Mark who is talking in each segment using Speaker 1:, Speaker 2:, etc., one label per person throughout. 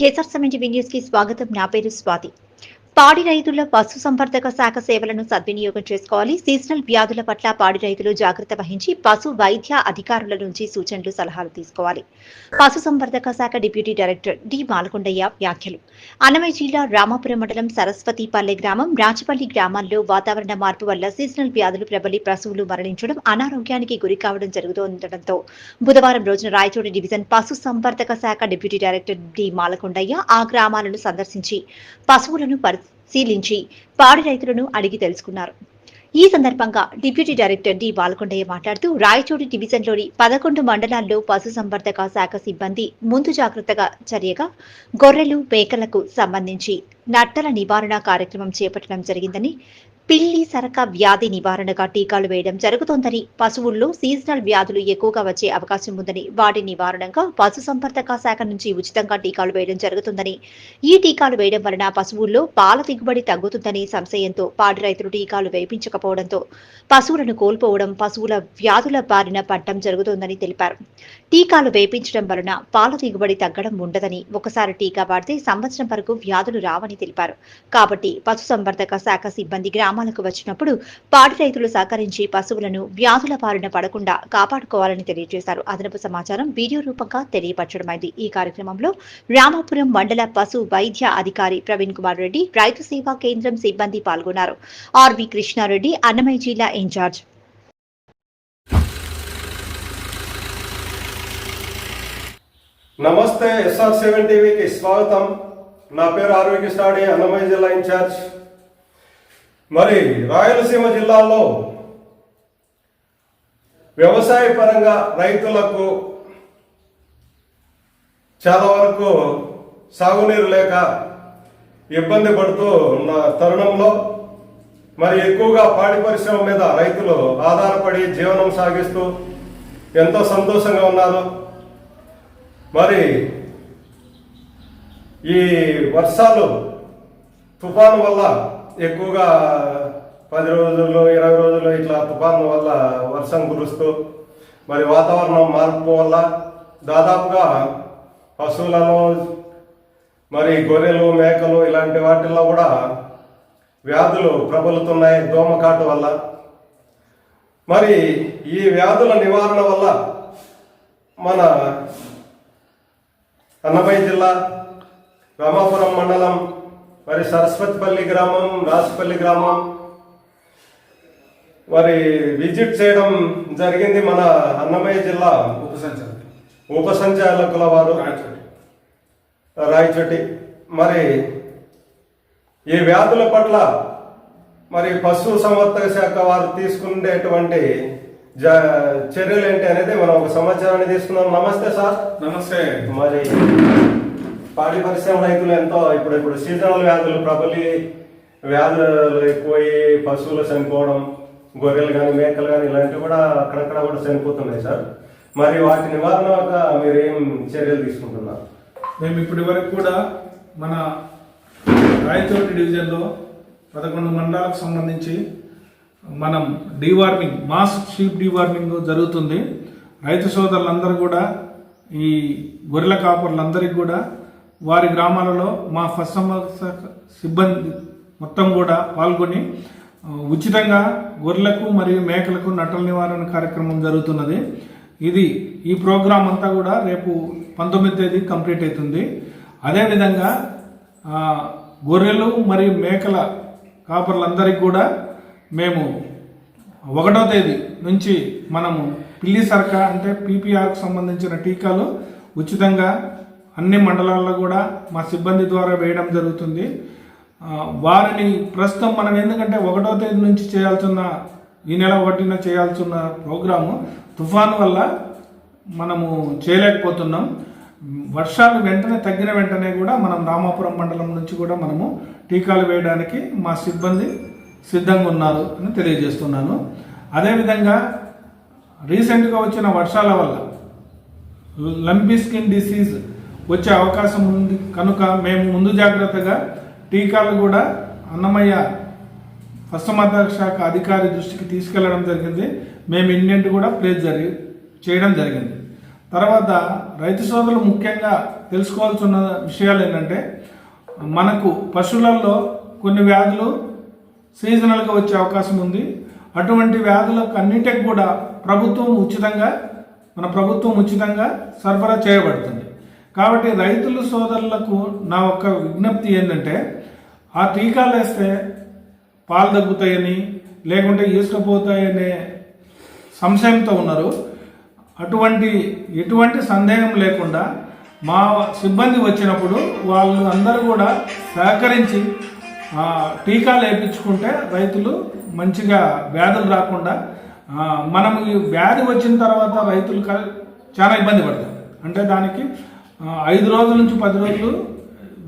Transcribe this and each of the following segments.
Speaker 1: Kesar seventy news కి స్వాగతం నా పేరు స్వాతి పాడి రైతుల పశు సంవర్ధక శాఖ సేవలను సద్వినియోగం చేసుకోవాలి. సీజనల్ వ్యాధుల పట్ల పాడి రైతులు జాగ్రత్త వహించి పశు వైద్య అధికారుల నుంచి సూచనలు సలహాలు తీసుకోవాలి. పశు సంవర్ధక శాఖ డిప్యూటీ డైరెక్టర్ డి మాలకొండయ్య వ్యాఖ్యలు. అన్నమయ్య జిల్లా రామాపురం మండలం సరస్వతిపల్లె గ్రామం రాచపల్లి గ్రామాల్లో వాతావరణ మార్పు వల్ల సీజనల్ వ్యాధులు ప్రబలి పశువులు మరణించడం అనారోగ్యానికి గురి కావడం జరుగుతుండటంతో బుధవారం రోజున రాయచోటి డివిజన్ పశు సంవర్ధక శాఖ డిప్యూటీ డైరెక్టర్ డి మాలకొండయ్య ఆ గ్రామాలను సందర్శించి పశువులను పరిశీలించి పాడి రైతులను అడిగి తెలుసుకున్నారు. ఈ సందర్భంగా డిప్యూటీ డైరెక్టర్ డి బాలకొండయ్య మాట్లాడుతూ రాయచోటి డివిజన్లోని పదకొండు మండలాల్లో పశు సంవర్ధక శాఖ సిబ్బంది ముందు జాగ్రత్తగా చర్యగా గొర్రెలు మేకలకు సంబంధించి నట్టల నివారణ కార్యక్రమం చేపట్టడం జరిగిందని పిల్లి సరక వ్యాధి నివారణగా టీకాలు వేయడం జరుగుతోందని పశువుల్లో సీజనల్ వ్యాధులు ఎక్కువగా వచ్చే అవకాశం ఉందని వాటి నివారణగా పశు సంవర్ధక శాఖ నుంచి ఉచితంగా టీకాలు వేయడం జరుగుతుందని. ఈ టీకాలు వేయడం వలన పశువుల్లో పాల దిగుబడి తగ్గుతుందని సంశయంతో పాడి రైతులు టీకాలు వేయించకపోవడంతో పశువులను కోల్పోవడం పశువుల వ్యాధుల బారిన పడటం జరుగుతోందని తెలిపారు. టీకాలు వేయించడం వలన పాల దిగుబడి తగ్గడం ఉండదని ఒకసారి టీకా వాడితే సంవత్సరం వరకు వ్యాధులు రావని తెలిపారు. కాబట్టి పశు సంవర్ధక శాఖ సిబ్బంది గ్రామాలకు వచ్చినప్పుడు పాడి రైతులు సహకరించి పశువులను వ్యాధుల బారిన పడకుండా కాపాడుకోవాలని తెలియజేశారు. అదనపు సమాచారం వీడియో రూపంగా తెలియపరచడమైంది. ఈ కార్యక్రమంలో రామాపురం మండల పశు వైద్య అధికారి ప్రవీణ్ కుమార్ రెడ్డి రైతు సేవా కేంద్రం సిబ్బంది పాల్గొన్నారు. ఆర్వి కృష్ణారెడ్డి అన్నమయ్య జిల్లా ఇన్ఛార్జ్.
Speaker 2: నమస్తే ఎస్ఆర్ సెవెన్ టీవీకి స్వాగతం. నా పేరు ఆరోగ్య కృష్ణాడి అన్నమయ్య జిల్లా ఇన్ఛార్జ్. మరి రాయలసీమ జిల్లాలో వ్యవసాయ పరంగా రైతులకు చాలా వరకు సాగునీరు లేక ఇబ్బంది పడుతూ ఉన్న తరుణంలో మరి ఎక్కువగా పాడి పరిశ్రమ మీద రైతులు ఆధారపడి జీవనం సాగిస్తూ ఎంతో సంతోషంగా ఉన్నారు. మరి ఈ వర్షాలు తుఫాను వల్ల ఎక్కువగా పది రోజుల్లో ఇరవై రోజులు ఇట్లా తుఫాను వల్ల వర్షం కురుస్తూ మరి వాతావరణం మార్పు వల్ల దాదాపుగా పశువులలో మరి గొర్రెలు మేకలు ఇలాంటి వాటిల్లో కూడా వ్యాధులు ప్రబలుతున్నాయి దోమకాటు వల్ల. మరి ఈ వ్యాధుల నివారణ వల్ల మన అన్నమయ్య జిల్లా రామాపురం మండలం మరి సరస్వతిపల్లి గ్రామం రాసిపల్లి గ్రామం. మరి విజిట్ చేయడం జరిగింది మన అన్నమయ్య జిల్లా ఉప సంచాలకుల వారు
Speaker 3: రాయచోటి.
Speaker 2: మరి ఈ వ్యాధుల పట్ల మరి పశు సంవర్ధక శాఖ వారు తీసుకునేటువంటి చర్యలు ఏంటి అనేది మనం ఒక సమాచారాన్ని తీసుకున్నాం నమస్తే సార్.
Speaker 3: నమస్తే.
Speaker 2: మరి పాడి పరిశ్రమ రైతులు ఎంతో ఇప్పుడు ఇప్పుడు సీజనల్ వ్యాధులు ప్రబలి వ్యాధులు ఎక్కువయ్యి పశువులు చనిపోవడం గొర్రెలు కానీ మేకలు కానీ ఇలాంటివి కూడా అక్కడక్కడ కూడా చనిపోతున్నాయి సార్. మరి వాటి నివారణగా మీరు ఏం చర్యలు తీసుకుంటున్నారు?
Speaker 3: మేము ఇప్పటి వరకు కూడా మన రాయచోటి డివిజన్లో పదకొండు మండలాలకు సంబంధించి మనం డీవార్మింగ్ మాస్ షీప్ డీవార్మింగ్ జరుగుతుంది. రైతు సోదరులందరూ కూడా ఈ గొర్రెల కాపర్లందరికీ కూడా వారి గ్రామాలలో మా ఫస్ట్ సిబ్బంది మొత్తం కూడా పాల్గొని ఉచితంగా గొర్రెలకు మరియు మేకలకు నటల నివారణ కార్యక్రమం జరుగుతున్నది. ఇది ఈ ప్రోగ్రాం అంతా కూడా రేపు పంతొమ్మిది తేదీ కంప్లీట్ అవుతుంది. అదేవిధంగా గొర్రెలు మరియు మేకల కాపర్లందరికీ కూడా మేము ఒకటో తేదీ నుంచి మనము పిల్లి సరక అంటే పీపీఆర్కు సంబంధించిన టీకాలు ఉచితంగా అన్ని మండలాల్లో కూడా మా సిబ్బంది ద్వారా వేయడం జరుగుతుంది. వారిని ప్రస్తుతం మనం ఎందుకంటే ఒకటో తేదీ నుంచి చేయాల్సిన ఈ నెల ఒకటిన చేయాల్సిన ప్రోగ్రాము తుఫాను వల్ల మనము చేయలేకపోతున్నాం. వర్షాలు వెంటనే తగ్గిన వెంటనే కూడా మనం రామాపురం మండలం నుంచి కూడా మనము టీకాలు వేయడానికి మా సిబ్బంది సిద్ధంగా ఉన్నారు అని తెలియజేస్తున్నాను. అదేవిధంగా రీసెంట్గా వచ్చిన వర్షాల వల్ల లంపీ స్కిన్ డిసీజ్ వచ్చే అవకాశం ఉంది. కనుక మేము ముందు జాగ్రత్తగా టీకాలు కూడా అన్నమయ్య పశుసంవర్ధక శాఖ అధికారి దృష్టికి తీసుకెళ్ళడం జరిగింది. మేము ఇండియన్ కూడా ప్లేస్ జరిగి చేయడం జరిగింది. తర్వాత రైతు సోదరులు ముఖ్యంగా తెలుసుకోవాల్సిన విషయాలు ఏంటంటే మనకు పశువులలో కొన్ని వ్యాధులు సీజనల్గా వచ్చే అవకాశం ఉంది. అటువంటి వ్యాధులకు అన్నింటికి కూడా ప్రభుత్వం ఉచితంగా మన ప్రభుత్వం ఉచితంగా సరఫరా చేయబడుతుంది. కాబట్టి రైతులు సోదరులకు నా ఒక్క విజ్ఞప్తి ఏంటంటే ఆ టీకాలు వేస్తే పాలు తగ్గుతాయని లేకుంటే ఈసుకపోతాయనే సంశయంతో ఉన్నారు. అటువంటి ఎటువంటి సందేహం లేకుండా మా సిబ్బంది వచ్చినప్పుడు వాళ్ళు అందరూ కూడా సహకరించి టీకాలు వేయించుకుంటే రైతులు మంచిగా వ్యాధులు రాకుండా మనం ఈ వ్యాధి వచ్చిన తర్వాత రైతులు చాలా ఇబ్బంది పడతారు. అంటే దానికి ఐదు రోజుల నుంచి పది రోజులు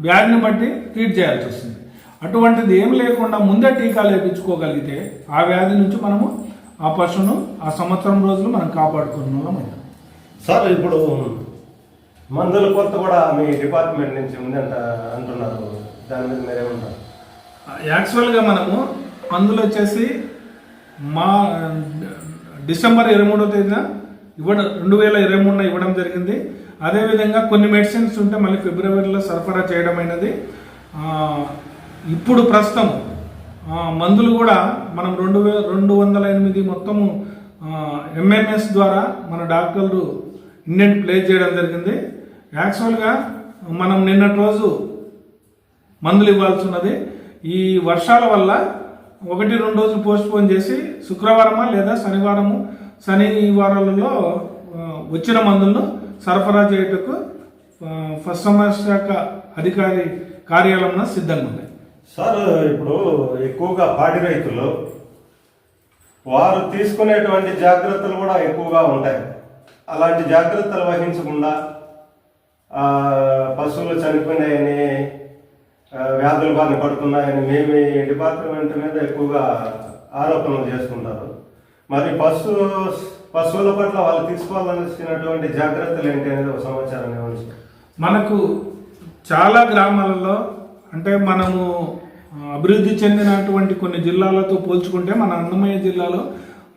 Speaker 3: వ్యాధిని బట్టి ట్రీట్ చేయాల్సి వస్తుంది. అటువంటిది ఏం లేకుండా ముందే టీకాలు వేయించుకోగలిగితే ఆ వ్యాధి నుంచి మనము ఆ పశువును ఆ సంవత్సరం రోజులు మనం కాపాడుకున్న.
Speaker 2: సార్ ఇప్పుడు మందుల కొరత కూడా మీ డిపార్ట్మెంట్ నుంచి ఉందంట అంటున్నారు. దాని మీద మీరేమంటారు?
Speaker 3: యాక్చువల్గా మనము మందులు వచ్చేసి మా డిసెంబర్ ఇరవై మూడో తేదీన ఇవ్వడం రెండు వేల ఇరవై మూడున ఇవ్వడం జరిగింది. అదేవిధంగా కొన్ని మెడిసిన్స్ ఉంటే మళ్ళీ ఫిబ్రవరిలో సరఫరా చేయడం అయినది. ఇప్పుడు ప్రస్తుతం మందులు కూడా మనం రెండు వే రెండు వందల ఎనిమిది మొత్తము ఎంఎంఎస్ ద్వారా మన డాక్టర్లు ఇండియన్ ప్లేస్ చేయడం జరిగింది. యాక్చువల్గా మనం నిన్నటి రోజు మందులు ఇవ్వాల్సి ఉన్నది ఈ వర్షాల వల్ల ఒకటి రెండు రోజులు పోస్ట్ పోన్ చేసి శుక్రవారమా లేదా శనివారము శనివారాలలో వచ్చిన మందులను సరఫరా చేయుటకు ఫస్ట్ శాఖ అధికారి కార్యాలయంలో సిద్ధంగా ఉంది.
Speaker 2: సార్ ఇప్పుడు ఎక్కువగా పాడి రైతులు వారు తీసుకునేటువంటి జాగ్రత్తలు కూడా ఎక్కువగా ఉంటాయి. అలాంటి జాగ్రత్తలు వహించకుండా పశువులు చనిపోయినాయని వ్యాధులు బారిన పడుతున్నాయని మేము ఈ డిపార్ట్మెంట్ మీద ఎక్కువగా ఆరోపణలు చేసుకుంటారు మరి పశు పశువుల పట్ల వాళ్ళు తీసుకోవాల్సినటువంటి జాగ్రత్తలు ఏంటి అనేది ఒక సమాచారం.
Speaker 3: మనకు చాలా గ్రామాలలో అంటే మనము అభివృద్ధి చెందినటువంటి కొన్ని జిల్లాలతో పోల్చుకుంటే మన అన్నమయ్య జిల్లాలో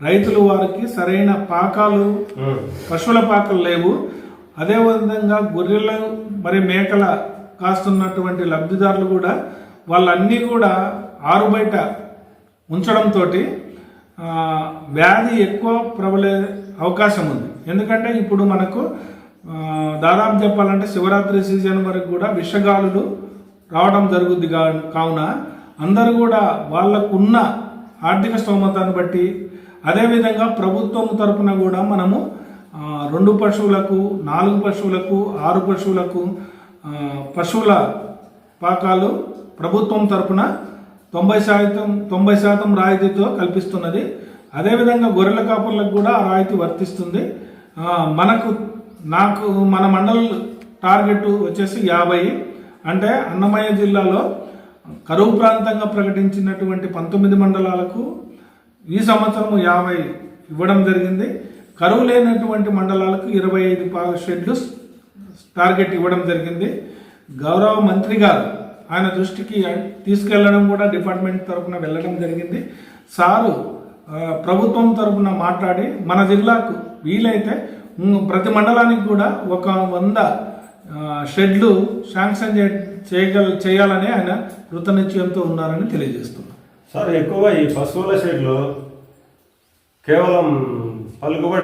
Speaker 3: రైతులు వారికి సరైన పాకాలు. పశువుల పాకలు లేవు అదేవిధంగా గొర్రెలు మరి మేకల కాస్తున్నటువంటి లబ్ధిదారులు కూడా వాళ్ళన్నీ కూడా ఆరు బయట ఉంచడంతో వ్యాధి ఎక్కువ ప్రబలే అవకాశం ఉంది. ఎందుకంటే ఇప్పుడు మనకు దాదాపు చెప్పాలంటే శివరాత్రి సీజన్ వరకు కూడా విషగాలులు రావడం జరుగుద్ది కా- కావున అందరూ కూడా వాళ్ళకున్న ఆర్థిక స్తోమతను బట్టి అదేవిధంగా ప్రభుత్వం తరపున కూడా మనము రెండు పశువులకు నాలుగు పశువులకు ఆరు పశువులకు పశువుల పాకాలు ప్రభుత్వం తరపున తొంభై శాతం తొంభై శాతం రాయితీతో కల్పిస్తున్నది. అదేవిధంగా గొర్రెల కాపుర్లకు కూడా ఆ రాయితీ వర్తిస్తుంది. మనకు నాకు మన మండల టార్గెట్ వచ్చేసి యాభై. అంటే అన్నమయ్య జిల్లాలో కరువు ప్రాంతంగా ప్రకటించినటువంటి పంతొమ్మిది మండలాలకు ఈ సంవత్సరం యాభై ఇవ్వడం జరిగింది. కరువు లేనటువంటి మండలాలకు ఇరవై ఐదు పా షెడ్లు టార్గెట్ ఇవ్వడం జరిగింది. గౌరవ మంత్రి గారు ఆయన దృష్టికి తీసుకెళ్ళడం కూడా డిపార్ట్మెంట్ తరఫున వెళ్ళడం జరిగింది. సారు ప్రభుత్వం తరఫున మాట్లాడి మన జిల్లాకు వీలైతే ప్రతి మండలానికి కూడా ఒక వంద షెడ్లు శాంక్షన్ చేయగల చేయాలని ఆయన కృతనిశ్చయంతో ఉన్నారని తెలియజేస్తున్నారు
Speaker 2: సార్ ఎక్కువగా ఈ పశువుల షెడ్లు కేవలం పలుకుబడి